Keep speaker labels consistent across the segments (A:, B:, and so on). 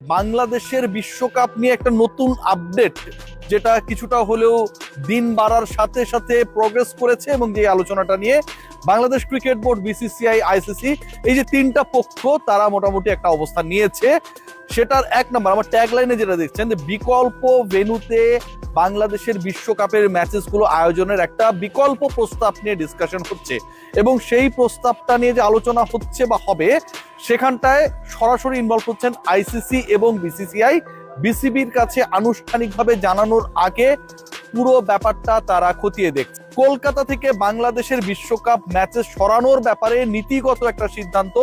A: বাংলাদেশের বিশ্বকাপ নিয়ে একটা নতুন আপডেট, যেটা কিছুটা হলেও দিন বাড়ার সাথে সাথে প্রগ্রেস করেছে এবং যে আলোচনাটা নিয়ে Bangladesh cricket board, BCCI, ICC, এই যে তিনটা পক্ষ তারা মোটামুটি একটা অবস্থান নিয়েছে। সেটার এক নম্বর, আমার ট্যাগ লাইনে যেটা দেখছেন যে বিকল্প ভেনুতে বাংলাদেশের বিশ্বকাপের ম্যাচেসগুলো আয়োজনের একটা বিকল্প প্রস্তাব নিয়ে ডিসকাশন হচ্ছে। এবং সেই প্রস্তাবটা নিয়ে যে আলোচনা হচ্ছে বা হবে, সেখানটায় সরাসরি ইনভলভ হচ্ছেন আইসিসি এবং বিসিসিআই। বিসিবির কাছে আনুষ্ঠানিকভাবে জানানোর আগে পুরো ব্যাপারটা তারা খতিয়ে দেখছে। কলকাতা থেকে বাংলাদেশের বিশ্বকাপ ম্যাচে সরানোর ব্যাপারে নীতিগত একটা সিদ্ধান্ত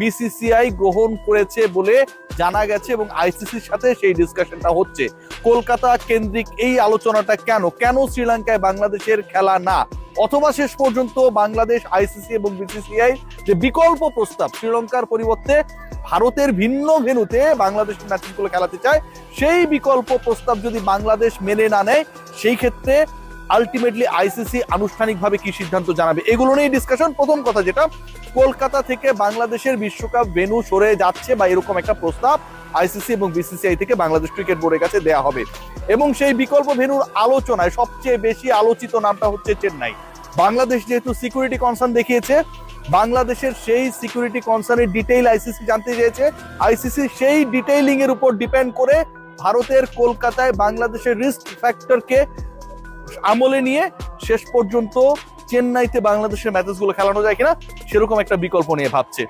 A: বিসিসিআই গ্রহণ করেছে বলে জানা গেছে এবং আইসিসির সাথে সেই ডিসকাশনটা হচ্ছে। কলকাতা কেন্দ্রিক এই আলোচনাটা কেন? কেন শ্রীলঙ্কায় বাংলাদেশের খেলা না? অথবা শেষ পর্যন্ত বাংলাদেশ, আইসিসি এবং বিসিসিআই যে বিকল্প প্রস্তাব শ্রীলঙ্কার পরিবর্তে ভারতের ভিন্ন ভেনুতে বাংলাদেশ ম্যাচগুলো খেলাতে চায়, সেই বিকল্প প্রস্তাব যদি বাংলাদেশ মেনে না নেয়, সেই ক্ষেত্রে আলটিমেটলি আইসিসি আনুষ্ঠানিকভাবে কি সিদ্ধান্ত জানাবে? এগুলো নিয়ে ডিসকাশন প্রথম কথা যেটা, কলকাতা থেকে বাংলাদেশের বিশ্বকাপ ভেনু সরে যাচ্ছে বা এরকম একটা প্রস্তাব আইসিসি এবং বিসিসিআই থেকে বাংলাদেশ ক্রিকেট বোর্ডের কাছে দেয়া হবে। এবং সেই বিকল্প ভেনুর আলোচনায় সবচেয়ে বেশি আলোচিত নামটা হচ্ছে চেন্নাই। বাংলাদেশ যেহেতু সিকিউরিটি কনসার্ন দেখিয়েছে, বাংলাদেশের সেই সিকিউরিটি কনসার্নের ডিটেইল আইসিসি জানতে চেয়েছে। আইসিসি সেই ডিটেইলিং এর উপর ডিপেন্ড করে ভারতের কলকাতায় বাংলাদেশের রিস্ক ফ্যাক্টরকে আমলে নিয়ে শেষ পর্যন্ত চেন্নাইতে বাংলাদেশের ম্যাচেসগুলো খেলানো যায় কিনা, সেরকম একটা বিকল্প নিয়ে ভাবছে।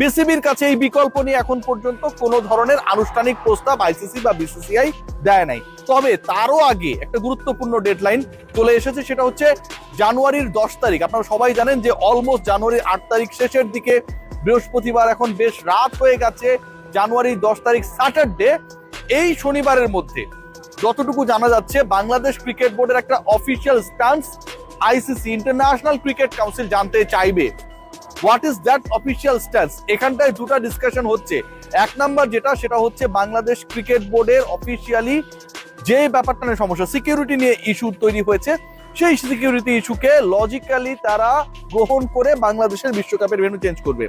A: বিসিবির কাছে এই বিকল্প নিয়ে এখন পর্যন্ত কোনো ধরনের আনুষ্ঠানিক প্রস্তাব আইসিসি বা বিসিসিআই দেয় নাই। তবে তারও আগে একটা গুরুত্বপূর্ণ ডেডলাইন চলে এসেছে, সেটা হচ্ছে জানুয়ারির দশ তারিখ। আপনারা সবাই জানেন যে অলমোস্ট জানুয়ারির আট তারিখ শেষের দিকে বৃহস্পতিবার এখন বেশ রাত হয়ে গেছে, জানুয়ারির দশ তারিখ স্যাটারডে এই শনিবারের মধ্যে। যতটুকু জানা যাচ্ছে, বাংলাদেশ ক্রিকেট বোর্ডের একটা official stance ICC international cricket council জানতে চাইবে। What is that official stance এখানটায় দুটা ডিসকাশন হচ্ছে। এক নাম্বার যেটা, সেটা হচ্ছে বাংলাদেশ ক্রিকেট বোর্ডের অফিসিয়ালি যে ব্যাপারটা নিয়ে সমস্যা সিকিউরিটি নিয়ে ইস্যু তৈরি হয়েছে, সেই সিকিউরিটি ইস্যুকে লজিক্যালি তারা গ্রহণ করে বাংলাদেশের বিশ্বকাপের ভেন্যু চেঞ্জ করবে।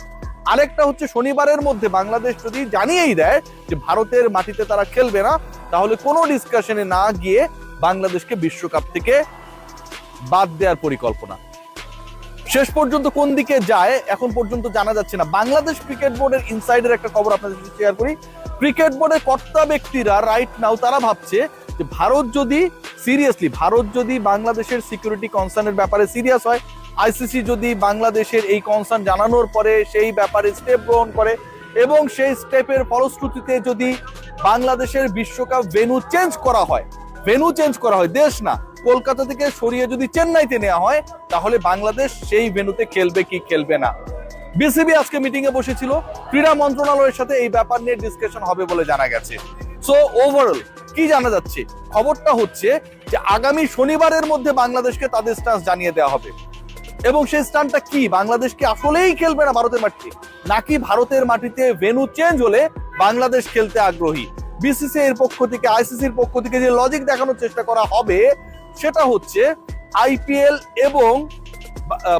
A: আরেকটা হচ্ছে শনিবারের মধ্যে বাংলাদেশ যদি জানিয়েই দেয় যে ভারতের মাটিতে তারা খেলবে না, তাহলে কোনো ডিসকাশনে না গিয়ে বাংলাদেশকে বিশ্বকাপ থেকে বাদ দেওয়ার পরিকল্পনা। শেষ পর্যন্ত কোন দিকে যায় এখন পর্যন্ত জানা যাচ্ছে না। বাংলাদেশ ক্রিকেট বোর্ডের ইনসাইডের একটা খবর আপনাদের সাথে শেয়ার করি। ক্রিকেট বোর্ডের কর্তা ব্যক্তিরা রাইট নাও তারা ভাবছে যে ভারত যদি সিরিয়াসলি ভারত যদি বাংলাদেশের সিকিউরিটি কনসার্নের ব্যাপারে সিরিয়াস হয় আইসিসি যদি বাংলাদেশের এই কনসার্ন জানানোর পরে সেই ব্যাপারে স্টেপ গ্রহণ করে এবং সেই স্টেপের ফলশ্রুতিতে যদি বাংলাদেশের বিশ্বকাপ ভেনু চেঞ্জ করা হয় ভেনু চেঞ্জ করা হয়, দেশ না, কলকাতা থেকে সরিয়ে যদি চেন্নাইতে নেওয়া হয়, তাহলে বাংলাদেশ সেই ভেনুতে খেলবে কি খেলবে না। বিসিবি আজকে মিটিং এ বসেছিল, ক্রীড়া মন্ত্রণালয়ের সাথে এই ব্যাপার নিয়ে ডিসকাশন হবে বলে জানা গেছে। সো ওভারঅল কি জানা যাচ্ছে? খবরটা হচ্ছে যে আগামী শনিবারের মধ্যে বাংলাদেশকে তাদের স্টান্স জানিয়ে দেওয়া হবে। এবং সেই স্টানটা কি? বাংলাদেশ কি আসলেই খেলবে না ভারতের মাটিতে নাকি ভারতের মাটিতে ভেনু চেঞ্জ হলে বাংলাদেশ খেলতে আগ্রহী? বিসিসি এর পক্ষ থেকে আইসিসির পক্ষ থেকে যে লজিক দেখানোর চেষ্টা করা হবে, সেটা হচ্ছে আইপিএল এবং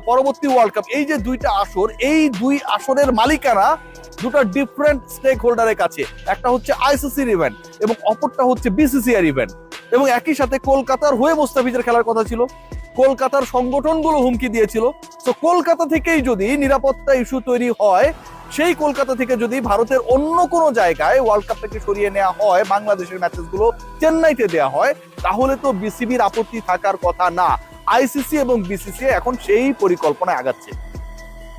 A: পরবর্তী ওয়ার্ল্ড কাপ এই যে দুইটা আসর, এই দুই আসরের মালিকানা দুটো ডিফারেন্ট স্টেক হোল্ডারের কাছে। একটা হচ্ছে আইসিসির ইভেন্ট এবং অপরটা হচ্ছে বিসিসিআর ইভেন্ট এবং একই সাথে কলকাতার হয়ে মোস্তাফিজের খেলার কথা ছিল। কলকাতার সংগঠনগুলো হুমকি দিয়েছিল। তো কলকাতা থেকেই যদি নিরাপত্তা ইস্যু তৈরি হয়, সেই কলকাতা থেকে যদি ভারতের অন্য কোনো জায়গায় ওয়ার্ল্ড কাপটাকে সরিয়ে নেওয়া হয়, বাংলাদেশের ম্যাচেসগুলো চেন্নাইতে দেওয়া হয়, তাহলে তো বিসিবির আপত্তি থাকার কথা না। আইসিসি এবং বিসিসি এখন সেই পরিকল্পনায় আগাচ্ছে।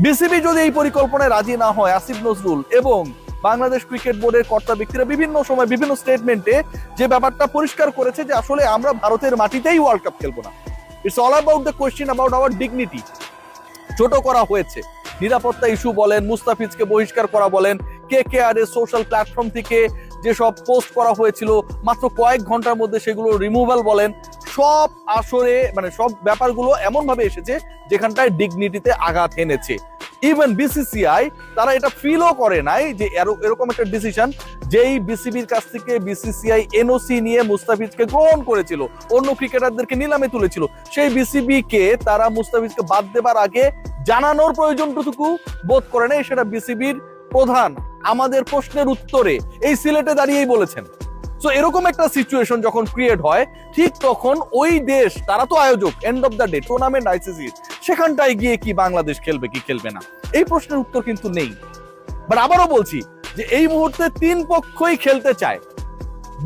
A: বিসিবি যদি এই পরিকল্পনায় রাজি না হয়, আসিফ নজরুল এবং বাংলাদেশ ক্রিকেট বোর্ডের কর্তা ব্যক্তিরা বিভিন্ন সময় বিভিন্ন স্টেটমেন্টে যে ব্যাপারটা পরিষ্কার করেছে যে আসলে আমরা ভারতের মাটিতেই ওয়ার্ল্ড কাপ খেলব না। It's all about the question about our dignity ছোট করা হয়েছে। নিরাপত্তা ইস্যু বলেন, মুস্তাফিজকে বহিষ্কার করা বলেন কে কে আর এর সোশ্যাল প্ল্যাটফর্ম থেকে যেসব পোস্ট করা হয়েছিল, মাত্র কয়েক ঘণ্টার মধ্যে সেগুলো রিমুভাল বলেন, সব আসরে মানে সব ব্যাপারগুলো এমনভাবে এসেছে যেখানটায় ডিগনিটিতে আঘাত এনেছে। ইভেন বিসিসিআই তারা এটা ফিলও করে নাই যে এর- এরকম একটা ডিসিশন যেই বিসিবির কাছ থেকে বিসিসিআই এনওসি নিয়ে মুস্তাফিজকে গ্রহণ করেছিল, অন্য ক্রিকেটারদেরকে নিলামে তুলেছিল। সেই বিসিবি কে তারা মুস্তাফিজকে বাদ দেবার আগে জানানোর প্রয়োজনটুকু বোধ করে নেই সেটা বিসিবির প্রধান। আমাদের প্রশ্নের উত্তরে এই সিলেটে দাঁড়িয়েই বলেছেন। সো এরকম একটা সিচুয়েশন যখন ক্রিয়েট হয়, ঠিক তখন ওই দেশ, তারা তো আয়োজক end of the day tournament ICC, সেখানটায় গিয়ে কি বাংলাদেশ খেলবে, কি খেলবে না? এই প্রশ্নের উত্তর কিন্তু নেই। বাট আবারও বলছি যে এই মুহূর্তে তিন পক্ষই খেলতে চায়।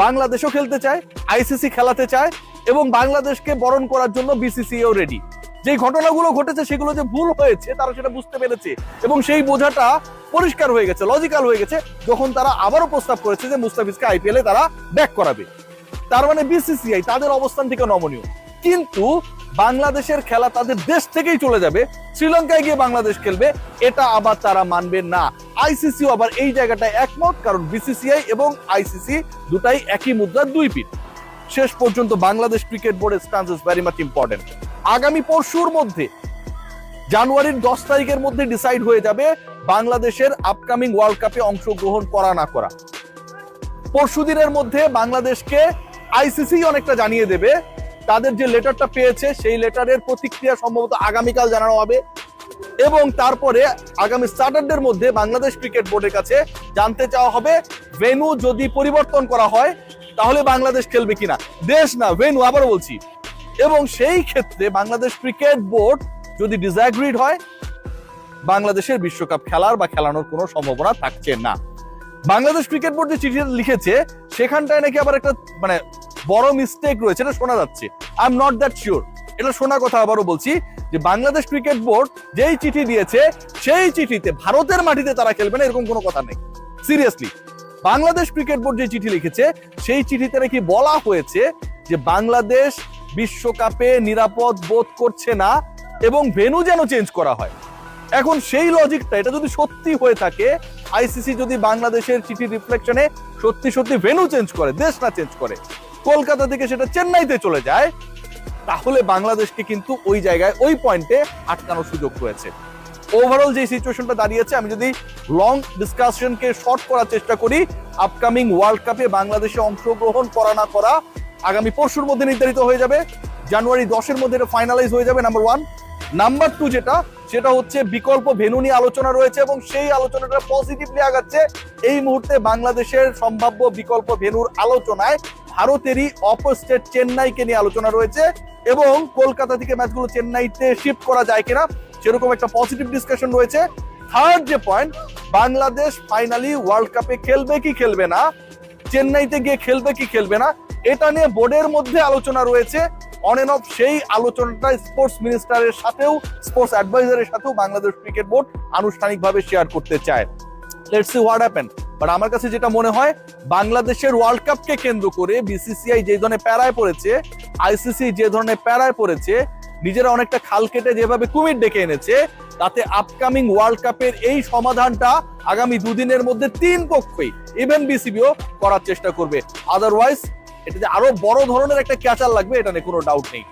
A: বাংলাদেশও খেলতে চায়, আইসিসি খেলাতে চায়, এবং বাংলাদেশকে বরণ করার জন্য বিসিসিও রেডি যে ঘটনাগুলো ঘটেছে, সেগুলো যে ভুল হয়েছে, তারা সেটা বুঝতে পেরেছে। এবং সেই বোঝাটা পরিষ্কার হয়ে গেছে লজিক্যাল হয়ে গেছে, যখন তারা আবারও প্রস্তাব করেছে যে মুস্তাফিজকে আইপিএল এ তারা ব্যাক করাবে। তার মানে বিসিসিআই তাদের অবস্থান থেকে নমনীয়। কিন্তু বাংলাদেশের খেলা তাদের দেশ থেকেই চলে যাবে, শ্রীলঙ্কায় গিয়ে বাংলাদেশ খেলবে, এটা আবার তারা মানবে না। আইসিসিও আবার এই জায়গাটায় একমত, কারণ বিসিসিআই এবং আইসিসি দুটাই একই মুদ্রার দুই পিঠ। শেষ পর্যন্ত বাংলাদেশ ক্রিকেট বোর্ডের stance is very much important আগামী পরশুর মধ্যে জানুয়ারির দশ তারিখের মধ্যে ডিসাইড হয়ে যাবে বাংলাদেশের আপকামিং ওয়ার্ল্ড কাপে অংশগ্রহণ করা না করা। পরশু দিনের মধ্যে বাংলাদেশকে আইসিসি অনেকটা জানিয়ে দেবে। তাদের যে লেটারটা পেয়েছে, সেই লেটারের প্রতিক্রিয়া সম্ভবত আগামীকাল জানানো হবে। এবং তারপরে আগামী স্যাটারডের মধ্যে বাংলাদেশ ক্রিকেট বোর্ডের কাছে জানতে চাওয়া হবে ভেনু যদি পরিবর্তন করা হয়, তাহলে বাংলাদেশ খেলবে কিনা। দেশ না ভেনু আবার বলছি। এবং সেই ক্ষেত্রে বাংলাদেশ ক্রিকেট বোর্ড যদি ডিসঅ্যাগ্রিড হয়, বাংলাদেশের বিশ্বকাপ খেলার বা খেলানোর কোনো সম্ভাবনা থাকছে না। বাংলাদেশ ক্রিকেট বোর্ড যে চিঠিটা লিখেছে, সেখানটায় নাকি আবার একটা মানে বড় মিস্টেক রয়েছে, এটা শোনা যাচ্ছে। I am not that sure এটা শোনা কথা আবারও বলছি যে, বাংলাদেশ ক্রিকেট বোর্ড যেই চিঠি দিয়েছে, সেই চিঠিতে ভারতের মাটিতে তারা খেলবে না, এরকম কোনো কথা নেই। সিরিয়াসলি বাংলাদেশ ক্রিকেট বোর্ড যে চিঠি লিখেছে, সেই চিঠিতে নাকি বলা হয়েছে যে, বাংলাদেশ বিশ্বকাপে নিরাপদ বোধ করছে না এবং ভেনু যেন চেঞ্জ করা হয়। এখন সেই লজিকটা এটা যদি সত্যি হয়ে থাকে আইসিসি যদি বাংলাদেশের চিঠি রিফ্লেকশনে সত্যি সত্যি ভেনু চেঞ্জ করে, দেশ না চেঞ্জ করে, কলকাতা থেকে সেটা চেন্নাইতে চলে যায়, তাহলে বাংলাদেশকে কিন্তু ওই জায়গায়, ওই পয়েন্টে আটকানোর সুযোগ রয়েছে। ওভারঅল যে সিচুয়েশনটা দাঁড়িয়েছে, আমি যদি লং ডিসকাশনকে শর্ট করার চেষ্টা করি আপকামিং ওয়ার্ল্ড কাপে বাংলাদেশে অংশগ্রহণ করা না করা, আগামী পরশুর মধ্যে নির্ধারিত হয়ে যাবে জানুয়ারি দশের মধ্যে এটা ফাইনালাইজ হয়ে যাবে নাম্বার ওয়ান নাম্বার টু যেটা, সেটা হচ্ছে বিকল্প ভেনু নিয়ে আলোচনা রয়েছে এবং সেই আলোচনাটা পজিটিভলি আগাচ্ছে। এই মুহূর্তে বাংলাদেশের সম্ভাব্য বিকল্প ভেনুর আলোচনায় ভারতেরই অপর স্টেট চেন্নাইকে নিয়ে আলোচনা রয়েছে এবং কলকাতা থেকে ম্যাচগুলো চেন্নাইতে শিফট করা যায় কিনা, সেরকম একটা পজিটিভ ডিসকাশন রয়েছে। থার্ড যে পয়েন্ট বাংলাদেশ ফাইনালি ওয়ার্ল্ড কাপে খেলবে কি খেলবে না, চেন্নাইতে গিয়ে খেলবে কি খেলবে না, এটা নিয়ে বোর্ডের মধ্যে আলোচনা রয়েছে। অন এন্ড অফ সেই আলোচনাটা স্পোর্টস মিনিস্টারের সাথেও স্পোর্টস অ্যাডভাইজারের সাথেও বাংলাদেশ ক্রিকেট বোর্ড আনুষ্ঠানিকভাবে শেয়ার করতে চায়। Let's see what happen but আমার কাছে যেটা মনে হয়, বাংলাদেশের ওয়ার্ল্ড কাপকে কেন্দ্র করে বিসিসিআই যে ধরনের প্যারায় পড়েছে আইসিসি যে ধরনের প্যারায় পড়েছে, নিজেরা অনেকটা খাল কেটে যেভাবে কুমির ডেকে এনেছে, তাতে আপকামিং ওয়ার্ল্ড কাপের এই সমাধানটা আগামী দুদিনের মধ্যে তিন পক্ষই ইভেন বিসিবিও করার চেষ্টা করবে। আদারওয়াইজ এটাতে আরও বড় ধরনের একটা ক্যাচার লাগবে এটা নিয়ে কোনো ডাউট নেই।